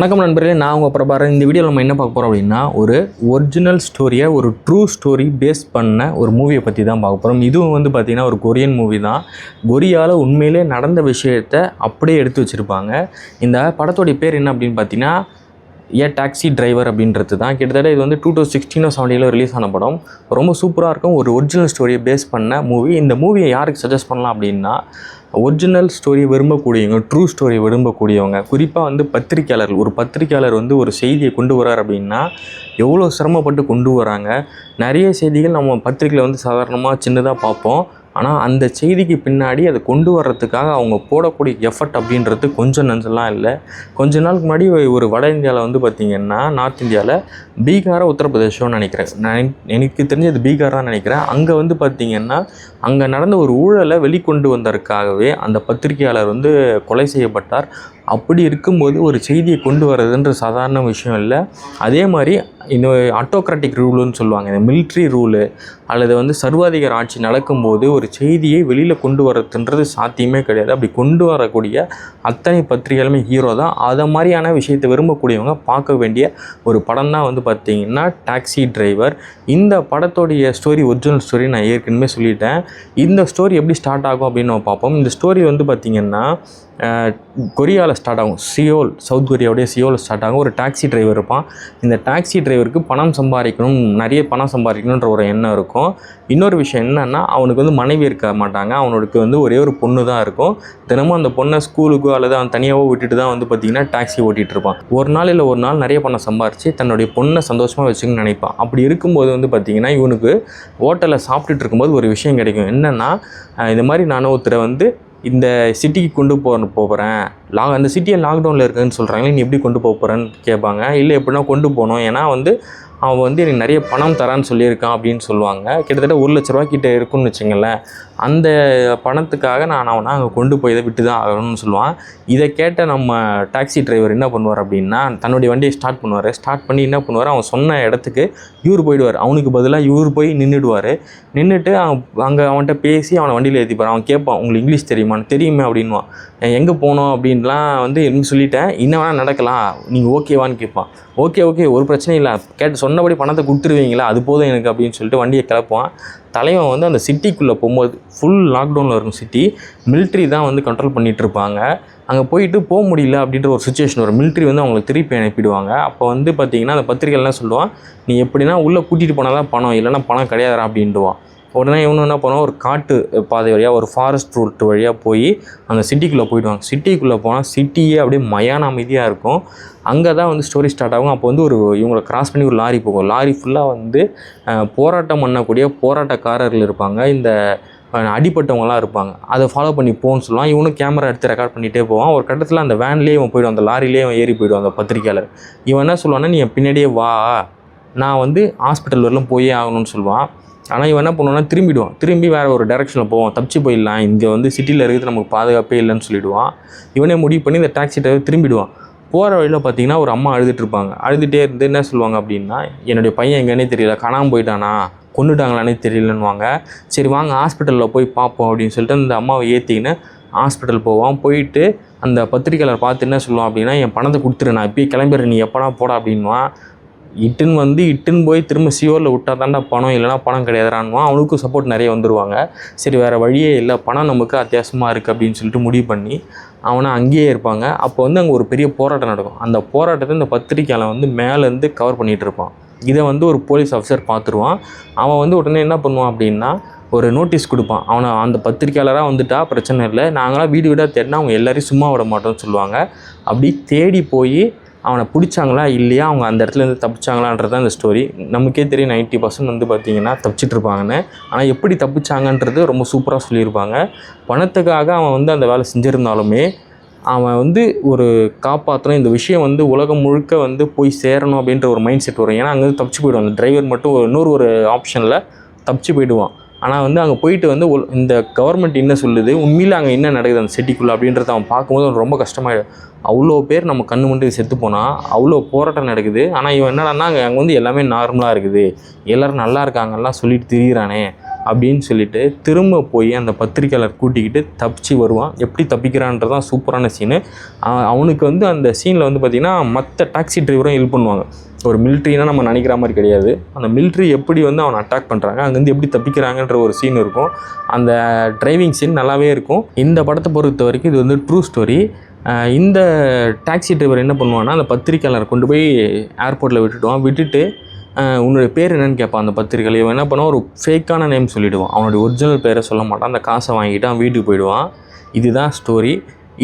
வணக்கம் நண்பர்களே நான் உங்கள் பிரபாரன் இந்த வீடியோவில் நம்ம என்ன பார்க்க போகிறோம் அப்படின்னா ஒரு ஒரிஜினல் ஸ்டோரியை ஒரு ட்ரூ ஸ்டோரி பேஸ் பண்ண ஒரு மூவியை பற்றி தான் பார்க்க போகிறோம் இதுவும் வந்து பார்த்திங்கன்னா ஒரு கொரியன் மூவி தான். கொரியாவில் உண்மையிலே நடந்த விஷயத்தை அப்படியே எடுத்து வச்சுருப்பாங்க. இந்த படத்தோடைய பேர் என்ன அப்படின்னு பார்த்தீங்கன்னா ஏ டாக்ஸி டிரைவர் அப்படின்றது தான். கிட்டத்தட்ட இது வந்து டூ தௌசண்ட் சிக்ஸ்டீனோ செவன்டீனில் ரிலீஸ் ஆன படம். ரொம்ப சூப்பராக இருக்கும். ஒரு ஒரிஜினல் ஸ்டோரியை பேஸ் பண்ண மூவி இந்த மூவியை யாருக்கு சஜஸ்ட் பண்ணலாம் அப்படின்னா ஒரிஜினல் ஸ்டோரியை விரும்பக்கூடியவங்க ட்ரூ ஸ்டோரி விரும்பக்கூடியவங்க குறிப்பாக வந்து பத்திரிக்கையாளர்கள். ஒரு பத்திரிக்கையாளர் வந்து ஒரு செய்தியை கொண்டு வரார் அப்படின்னா எவ்வளோ சிரமப்பட்டு கொண்டு வராங்க நிறைய செய்திகள் நம்ம பத்திரிக்கையில் வந்து சாதாரணமாக சின்னதாக பார்ப்போம். ஆனால் அந்த செய்திக்கு பின்னாடி அதை கொண்டு வர்றதுக்காக அவங்க போடக்கூடிய எஃபர்ட் அப்படின்றது கொஞ்சம் நஞ்செல்லாம் இல்லை. கொஞ்ச நாளுக்கு முன்னாடி ஒரு வட இந்தியாவில் வந்து பார்த்திங்கன்னா நார்த் இந்தியாவில் பீகார உத்தரப்பிரதேசம்னு நினைக்கிறேன். நான் எனக்கு தெரிஞ்சது பீகார் தான் நினைக்கிறேன். அங்கே வந்து பார்த்திங்கன்னா அங்கே நடந்த ஒரு ஊழலை வெளிக்கொண்டு வந்ததற்காகவே அந்த பத்திரிகையாளர் வந்து கொலை செய்யப்பட்டார். அப்படி இருக்கும்போது ஒரு செய்தியை கொண்டு வர்றதுன்ற சாதாரண விஷயம் இல்லை. அதே மாதிரி இன்னொரு ஆட்டோக்ராட்டிக் ரூலுன்னு சொல்லுவாங்க. இந்த மிலிட்ரி ரூலு அல்லது வந்து சர்வாதிகார ஆட்சி நடக்கும்போது ஒரு செய்தியை வெளியில் கொண்டு வரதுன்றது சாத்தியமே கிடையாது. அப்படி கொண்டு வரக்கூடிய அத்தனை பத்திரிகைகளுமே ஹீரோ தான். அதை மாதிரியான விஷயத்தை விரும்பக்கூடியவங்க பார்க்க வேண்டிய ஒரு படம் தான் வந்து பார்த்திங்கன்னா டாக்ஸி டிரைவர் இந்த படத்தோடைய ஸ்டோரி ஒரிஜினல் ஸ்டோரி நான் ஏற்கனவே சொல்லிட்டேன். இந்த ஸ்டோரி எப்படி ஸ்டார்ட் ஆகும் அப்படின்னு நம்ம பார்ப்போம். இந்த ஸ்டோரி வந்து பார்த்திங்கன்னா கொரியாவில் ஸ்டார்ட் ஆகும். சியோல் சவுத் கொரியாவுடைய சியோவில் ஸ்டார்ட் ஆகும். ஒரு டாக்ஸி டிரைவர் இருப்பான். இந்த டாக்ஸி டிரைவருக்கு பணம் சம்பாதிக்கணும் நிறைய பணம் சம்பாதிக்கணுன்ற ஒரு எண்ணம் இருக்கும். இன்னொரு விஷயம் என்னென்னா அவனுக்கு வந்து மனைவி இருக்க மாட்டாங்க. அவனுக்கு வந்து ஒரே ஒரு பொண்ணு தான் இருக்கும். தினமும் அந்த பொண்ணை ஸ்கூலுக்கோ அல்லது அவன் தனியாகவோ விட்டுட்டு தான் வந்து பார்த்திங்கன்னா டாக்ஸி ஓட்டிகிட்டு இருப்பான். ஒரு நாள் இல்லை ஒரு நாள் நிறைய பணம் சம்பாரித்து தன்னுடைய பொண்ணை சந்தோஷமாக வச்சுக்கணும்னு நினைப்பான். அப்படி இருக்கும்போது வந்து பார்த்திங்கன்னா இவனுக்கு ஹோட்டலில் சாப்பிட்டுட்டு இருக்கும்போது ஒரு விஷயம் கிடைக்கும். என்னென்னா இந்த மாதிரி நானும் ஒருத்தரை வந்து இந்த சிட்டிக்கு கொண்டு போக போகிறேன் லாக் அந்த சிட்டியை லாக்டவுனில் இருக்குதுன்னு சொல்கிறாங்களே நீ எப்படி கொண்டு போக போகிறேன்னு கேட்பாங்க இல்லை எப்படின்னா கொண்டு போகணும். ஏன்னா வந்து அவன் வந்து எனக்கு நிறைய பணம் தரான்னு சொல்லியிருக்கான் அப்படின்னு சொல்லுவாங்க. கிட்டத்தட்ட ஒரு லட்ச ரூபா கிட்ட இருக்குன்னு வச்சுங்களேன் அந்த பணத்துக்காக நான் அவனை அங்கே கொண்டு போய் இதை விட்டு தான் ஆகணும்னு சொல்லுவான். இதை கேட்ட நம்ம டாக்ஸி டிரைவர் என்ன பண்ணுவார் அப்படின்னா தன்னுடைய வண்டியை ஸ்டார்ட் பண்ணுவார். ஸ்டார்ட் பண்ணி என்ன பண்ணுவார்? அவன் சொன்ன இடத்துக்கு இவர் போயிடுவார். அவனுக்கு பதிலாக இவர் போய் நின்றுடுவார் நின்றுட்டு அவன் அங்கே அவன்கிட்ட பேசி அவனை வண்டியில் ஏற்றிப்பார் அவன் கேட்பான் உங்களுக்கு இங்கிலீஷ் தெரியுமான்னு? தெரியுமே அப்படின்வான் எங்கே போனோம்? அப்படின்லாம் வந்து என்ன சொல்லிட்டேன். இன்னும் வேணால் நடக்கலாம். நீங்கள் ஓகேவான்னு கேட்பான் ஓகே ஓகே ஒரு பிரச்சனையும் இல்லை. கேட்டு சொன்னபடி பணத்தை கொடுத்துருவீங்களா? அது போதும் எனக்கு அப்படின்னு சொல்லிட்டு வண்டியை கிளப்புவான். தலைவன் வந்து அந்த சிட்டிக்குள்ளே போகும்போது ஃபுல் லாக்டவுனில் இருக்கும் சிட்டி மிலிட்ரி தான் வந்து கண்ட்ரோல் பண்ணிகிட்டு இருப்பாங்க. அங்கே போயிட்டு போக முடியல அப்படின்ற ஒரு சுச்சுவேஷன் வரும். மிலிட்ரி வந்து அவங்களை திருப்பி அனுப்பிடுவாங்க. அப்போ வந்து பார்த்திங்கன்னா அந்த பத்திரிகைலாம் சொல்லுவான் நீ எப்படின்னா உள்ளே கூட்டிகிட்டு போனால் தான் பணம் இல்லைன்னா பணம் கிடையாதுடா அப்படின்ட்டுவான் உடனே இவனு என்ன பண்ணுவான்? ஒரு காட்டு பாதை வழியாக ஒரு ஃபாரஸ்ட் ரூட் வழியாக போய் அந்த சிட்டிக்குள்ளே போயிடுவாங்க. சிட்டிக்குள்ளே போனால் சிட்டியே அப்படியே மயான அமைதியாக இருக்கும். அங்கே தான் வந்து ஸ்டோரி ஸ்டார்ட் ஆகும். அப்போ வந்து ஒரு இவங்களை கிராஸ் பண்ணி ஒரு லாரி போகும். லாரி ஃபுல்லாக வந்து போராட்டம் பண்ணக்கூடிய போராட்டக்காரர்கள் இருப்பாங்க. இந்த அடிப்பட்டவங்களாம் இருப்பாங்க. அதை ஃபாலோ பண்ணி போன்னு சொல்லுவான். இவனும் கேமரா எடுத்து ரெக்கார்ட் பண்ணிகிட்டே போவான். ஒரு கட்டத்தில் அந்த வேன்லேயே இவன் போயிடுவான். அந்த லாரிலேயே அவன் ஏறி போயிடுவான் அந்த பத்திரிக்கையாளர். இவன் என்ன சொல்லுவான்னா நீ பின்னாடியே வா. நான் வந்து ஹாஸ்பிட்டல் வரலும் போயே ஆகணும்னு சொல்லுவான். ஆனால் இவன் என்ன பண்ணுவான்னா திரும்பிடுவான். திரும்பி வேறு ஒரு டேரெக்ஷனில் போவான். தப்பிச்சு போயிடலாம். இங்கே வந்து சிட்டியில் இருக்கிறது நமக்கு பாதுகாப்பே இல்லைன்னு சொல்லிவிடுவான் இவனே முடிவு பண்ணி இந்த டாக்ஸி டிரைவர் திரும்பிடுவான். போகிற வழியில் பார்த்தீங்கன்னா ஒரு அம்மா அழுதுட்டு இருப்பாங்க. அழுதுகிட்டே இருந்து என்ன சொல்லுவாங்க அப்படின்னா என்னுடைய பையன் எங்கன்னே தெரியல. காணாமல் போயிட்டானா? கொண்டுட்டாங்களானே தெரியலன்னுவாங்க. சரி வாங்க ஹாஸ்பிட்டலில் போய் பார்ப்போம் அப்படின்னு சொல்லிட்டு அந்த அம்மாவை ஏற்றிக்கின்னு ஹாஸ்பிட்டல் போவான். போயிட்டு அந்த பத்திரிக்கையாளர் பார்த்து என்ன சொல்லுவான் அப்படின்னா என் பணத்தை கொடுத்துரு நான் இப்போயே கிளம்பிடுறேன். நீ எப்போனா போட? அப்படின்வான் இட்டுன்னு வந்து இட்டுன்னு போய் திரும்ப சியோரில் விட்டா தாண்டா பணம் இல்லைனா பணம் கிடையாதுறான்வான் அவனுக்கும் சப்போர்ட் நிறைய வந்துடுவாங்க சரி வேறு வழியே இல்லை. பணம் நமக்கு அத்தியாவசியமாக இருக்குது அப்படின்னு சொல்லிட்டு முடிவு பண்ணி அவனை அங்கேயே இருப்பாங்க. அப்போ வந்து அங்கே ஒரு பெரிய போராட்டம் நடக்கும். அந்த போராட்டத்தை இந்த பத்திரிக்கையாளன் வந்து மேலேருந்து கவர் பண்ணிகிட்டு இருப்பான். இதை வந்து ஒரு போலீஸ் ஆஃபீஸர் பார்த்துருவான். அவன் வந்து உடனே என்ன பண்ணுவான் அப்படின்னா ஒரு நோட்டீஸ் கொடுப்பான். அவனை அந்த பத்திரிக்கையாளராக வந்துட்டா பிரச்சனை இல்லை. நாங்களாம் வீடு வீடாக தேடினா அவங்க எல்லோரையும் சும்மா விட மாட்டோம்னு சொல்லுவாங்க. அப்படி தேடி போய் அவனை பிடிச்சாங்களா இல்லையா? அவங்க அந்த இடத்துலேருந்து தப்பிச்சாங்களான்றது தான் இந்த ஸ்டோரி நமக்கே தெரியும் நைன்ட்டி பர்சன்ட் வந்து பார்த்திங்கன்னா தப்பிச்சிட்ருப்பாங்கன்னு ஆனால் எப்படி தப்பிச்சாங்கன்றது ரொம்ப சூப்பராக சொல்லியிருப்பாங்க. பணத்துக்காக அவன் வந்து அந்த வேலை செஞ்சுருந்தாலுமே அவன் வந்து ஒரு காப்பாற்றணும் இந்த விஷயம் வந்து உலகம் முழுக்க வந்து போய் சேரணும் அப்படின்ற ஒரு மைண்ட் செட் வரும். ஏன்னா அங்கேருந்து தப்பிச்சு போயிடுவான். அந்த டிரைவர் மட்டும் இன்னொரு ஒரு ஆப்ஷனில் தப்பிச்சு போயிடுவான். ஆனால் வந்து அங்கே போயிட்டு வந்து இந்த கவர்மெண்ட் என்ன சொல்லுது? உண்மையில் அங்கே என்ன நடக்குது அந்த சிட்டிக்குள்ளே அப்படின்றத அவன் பார்க்கும்போது ரொம்ப கஷ்டமாயிடும். அவ்வளோ பேர் நம்ம கண்ணு மட்டும் செத்து போனால் அவ்வளோ போராட்டம் நடக்குது. ஆனால் இவன் என்னடான்னா அங்கே அங்கே வந்து எல்லாமே நார்மலாக இருக்குது. எல்லோரும் நல்லா இருக்காங்கலாம் சொல்லிட்டு திரியிறானே அப்படின்னு சொல்லிட்டு திரும்ப போய் அந்த பத்திரிக்கையாளர் கூட்டிக்கிட்டு தப்பிச்சு வருவான். எப்படி தப்பிக்கிறான்றதான் சூப்பரான சீனு அவனுக்கு வந்து அந்த சீனில் வந்து பார்த்திங்கன்னா மற்ற டாக்ஸி டிரைவரும் ஹெல்ப் பண்ணுவாங்க. ஒரு மிலிட்ரினா நம்ம நினைக்கிற மாதிரி கிடையாது. அந்த மிலிட்ரி எப்படி வந்து அவனை அட்டாக் பண்ணுறாங்க அங்கேருந்து எப்படி தப்பிக்கிறாங்கன்ற ஒரு சீன் இருக்கும். அந்த டிரைவிங் சீன் நல்லாவே இருக்கும். இந்த படத்தை பொறுத்த வரைக்கும் இது வந்து ட்ரூ ஸ்டோரி இந்த டாக்ஸி டிரைவர் என்ன பண்ணுவான்னா அந்த பத்திரிக்கையாளர் கொண்டு போய் ஏர்போர்ட்டில் விட்டுடுவான் விட்டுட்டு உன்னுடைய பேர் என்னன்னு கேட்பான் அந்த பத்திரிகையில் இவன் என்ன பண்ணுவான்? ஒரு ஃபேக்கான நேம் சொல்லிவிடுவான் அவனுடைய ஒரிஜினல் பேரை சொல்ல மாட்டான். அந்த காசை வாங்கிட்டு அவன் வீட்டுக்கு போயிடுவான். இதுதான் ஸ்டோரி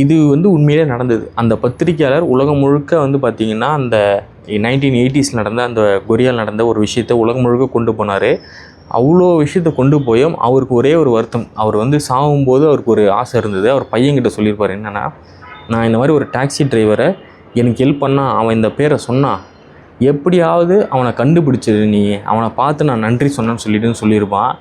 இது வந்து உண்மையிலே நடந்தது. அந்த பத்திரிக்கையாளர் உலகம் முழுக்க வந்து பார்த்திங்கன்னா அந்த நைன்டீன் எயிட்டிஸ் நடந்த அந்த கொரியால் நடந்த ஒரு விஷயத்தை உலகம் முழுக்க கொண்டு போனார். அவ்வளோ விஷயத்த கொண்டு போயும் அவருக்கு ஒரே ஒரு வருத்தம். அவர் வந்து சாகும்போது அவருக்கு ஒரு ஆசை இருந்தது. அவர் பையன்கிட்ட சொல்லியிருப்பார் என்னென்னா நான் இந்த மாதிரி ஒரு டாக்ஸி டிரைவரை எனக்கு ஹெல்ப் பண்ணால் அவன் இந்த பேரை சொன்னான் எப்படியாவது அவனை கண்டுபிடிச்சிரு நீ. அவனை பார்த்து நான் நன்றி சொன்னேன்னு சொல்லிட்டுன்னு சொல்லியிருப்பான்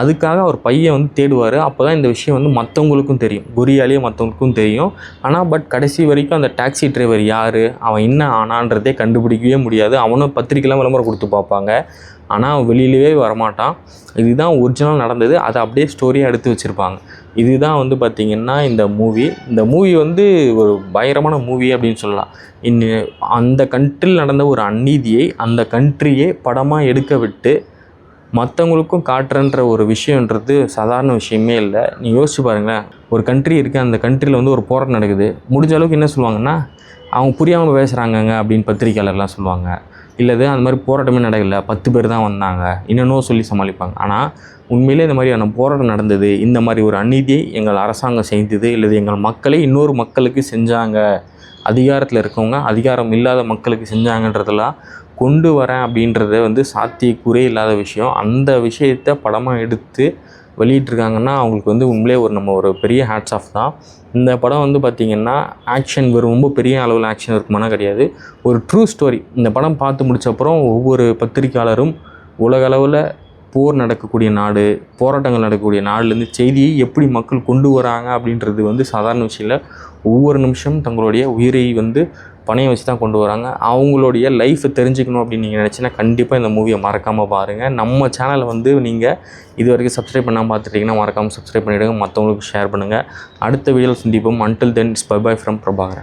அதுக்காக அவர் பையன் வந்து தேடுவார். அப்போ தான் இந்த விஷயம் வந்து மற்றவங்களுக்கும் தெரியும். குரியாலேயே மற்றவங்களுக்கும் தெரியும். ஆனால் பட் கடைசி வரைக்கும் அந்த டாக்ஸி டிரைவர் யார்? அவன் என்ன ஆனான்றதே கண்டுபிடிக்கவே முடியாது. அவனும் பத்திரிக்கைலாம் விளம்பரம் கொடுத்து பார்ப்பாங்க. ஆனால் அவன் வெளியிலவே வரமாட்டான். இதுதான் ஒரிஜினல் நடந்தது. அதை அப்படியே ஸ்டோரியாக எடுத்து வச்சுருப்பாங்க. இதுதான் வந்து பார்த்திங்கன்னா இந்த மூவி இந்த மூவி வந்து ஒரு பயங்கரமான மூவி அப்படின்னு சொல்லலாம். இன்னும் அந்த கண்ட்ரியில் நடந்த ஒரு அநீதியை அந்த கண்ட்ரியே படமாக எடுக்க விட்டு மற்றவங்களுக்கும் காட்டுறன்ற ஒரு விஷயன்றது சாதாரண விஷயமே இல்லை. நீ யோசிச்சு பாருங்களேன். ஒரு கண்ட்ரி இருக்குது அந்த கண்ட்ரியில் வந்து ஒரு போராட்டம் நடக்குது. முடிஞ்ச அளவுக்கு என்ன சொல்லுவாங்கன்னா அவங்க புரியாமல் பேசுகிறாங்கங்க அப்படின்னு பத்திரிக்கையாளர்லாம் சொல்லுவாங்க. இல்லது அந்த மாதிரி போராட்டமே நடக்கல. பத்து பேர் தான் வந்தாங்க. என்னென்னோ சொல்லி சமாளிப்பாங்க. ஆனால் உண்மையிலே இந்த மாதிரியான போராட்டம் நடந்தது. இந்த மாதிரி ஒரு அநீதியை எங்கள் அரசாங்கம் செய்தது இல்லது எங்கள் மக்களே இன்னொரு மக்களுக்கு செஞ்சாங்க. அதிகாரத்தில் இருக்கவங்க அதிகாரம் இல்லாத மக்களுக்கு செஞ்சாங்கன்றதெல்லாம் கொண்டு வரேன் அப்படின்றத வந்து சாத்தியக்கூறே இல்லாத விஷயம். அந்த விஷயத்தை படமாக எடுத்து வெளியிட்ருக்காங்கன்னா அவங்களுக்கு வந்து உண்மையிலே ஒரு நம்ம ஒரு பெரிய ஹேட்ஸ் ஆஃப் தான். இந்த படம் வந்து பார்த்திங்கன்னா ஆக்ஷன் வெறும் ரொம்ப பெரிய அளவில் ஆக்ஷன் இருக்குமானா கிடையாது. ஒரு ட்ரூ ஸ்டோரி இந்த படம் பார்த்து முடிச்சப்புறம் ஒவ்வொரு பத்திரிக்கையாளரும் உலகளவில் போர் நடக்கக்கூடிய நாடு போராட்டங்கள் நடக்கக்கூடிய நாடுலேருந்து செய்தியை எப்படி மக்கள் கொண்டு வராங்க அப்படின்றது வந்து சாதாரண விஷயம் இல்லை. ஒவ்வொரு நிமிஷம் தங்களுடைய உயிரை வந்து பணையம் வச்சு தான் கொண்டு வராங்க. அவங்களுடைய லைஃப்பை தெரிஞ்சுக்கணும் அப்படின்னு நீங்கள் நினச்சின்னா கண்டிப்பாக இந்த மூவியை மறக்காமல் பாருங்கள் நம்ம சேனலை வந்து நீங்கள் இது வரைக்கும் சப்ஸ்கிரைப் பண்ணாமல் பார்த்துட்டீங்கன்னா மறக்காமல் சப்ஸ்கிரைப் பண்ணிவிடுங்க மற்றவங்களுக்கு ஷேர் பண்ணுங்கள் அடுத்த வீடியோவில் சந்திப்போம். Until then spy bye bye from Prabhakaran.